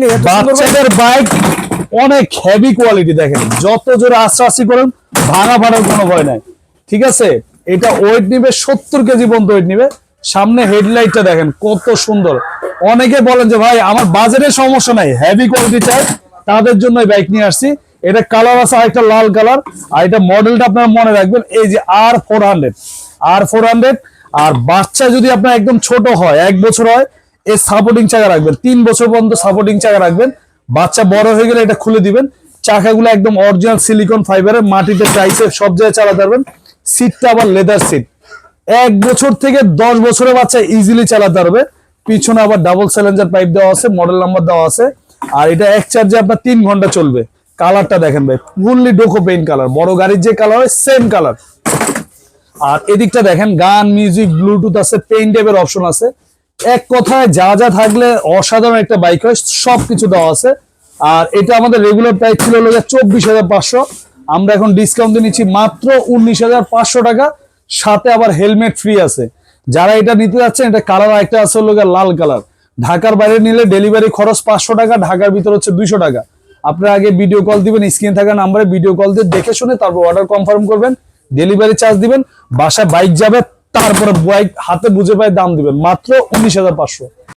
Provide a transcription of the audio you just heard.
বাচ্চাদের বাইক অনেক heavy quality দেখেন। যত জোরে আস্তে আস্তে করেন, ভাঙা ফাটার কোনো ভয় নাই। ঠিক আছে? এটা ওয়েট নিবে, সত্তর কেজি পর্যন্ত ওয়েট নিবে। সামনে হেডলাইটটা দেখেন, কত সুন্দর। অনেকে বলেন যে, ভাই, আমার বাজারের সমস্যা নাই হেভি কোয়ালিটি চাই, তাদের জন্য বাইক নিয়ে আসছি। এটা কালার আছে আরেকটা লাল কালার আর এটা মডেলটা আপনারা মনে রাখবেন, এই যে আর ফোর হান্ড্রেড আর ফোর হান্ড্রেড আর বাচ্চা যদি আপনার একদম ছোট হয়, এক বছর হয় এই সাপোর্টিং চাকা রাখবেন। তিন বছর পর্যন্ত সাপোর্টিং চাকা রাখবেন। বাচ্চা বড় হয়ে গেলে এটা খুলে দিবেন। চাকাগুলো একদম অরিজিনাল সিলিকন ফাইবারের মাটিতে টাইসে সব জায়গায় চালাতে পারবেন। সিটটা আবার লেদার সিট এক বছর থেকে দশ বছরের বাচ্চা ইজিলি চালাতে পারবে। পিছনে আবার ডাবল স্যালেঞ্জার পাইপ দেওয়া আছে মডেল নাম্বার দেওয়া আছে। আর এটা এক চার্জে আপনার তিন ঘণ্টা চলবে। কালারটা দেখেন ভাই ফুললি ডোকো পেইন কালার বড় গাড়ির যে কালার হয় সেম কালার আর এদিকটা দেখেন গান মিউজিক ব্লুটুথ আছে পেইন টেপের অপশন আছে। এক কথায় যা যা থাকলে অসাধারণ একটা বাইক হয় সব কিছু দেওয়া আছে। আর এটা আমাদের রেগুলার প্রাইস ছিল হলো চব্বিশ হাজার পাঁচশো। আমরা এখন ডিসকাউন্ট দিয়ে নিচ্ছি মাত্র উনিশ হাজার পাঁচশো টাকা। সাথে আবার হেলমেট ফ্রি আছে। যারা এটা নিতে যাচ্ছেন, এটা কালার একটা আছে হলো লাল কালার ঢাকার বাইরে নিলে ডেলিভারি খরচ পাঁচশো টাকা, ঢাকার ভিতর হচ্ছে দুইশো টাকা। আপনারা আগে ভিডিও কল দিবেন স্ক্রিনে থাকা নাম্বারে ভিডিও কল দিয়ে দেখে শুনে তারপর অর্ডার কনফার্ম করবেন ডেলিভারি চার্জ দিবেন। বাসায় বাইক যাবে তারপরে হাতে বুঝে পায় দাম দিবেন। মাত্র উনিশ হাজার পাঁচশো।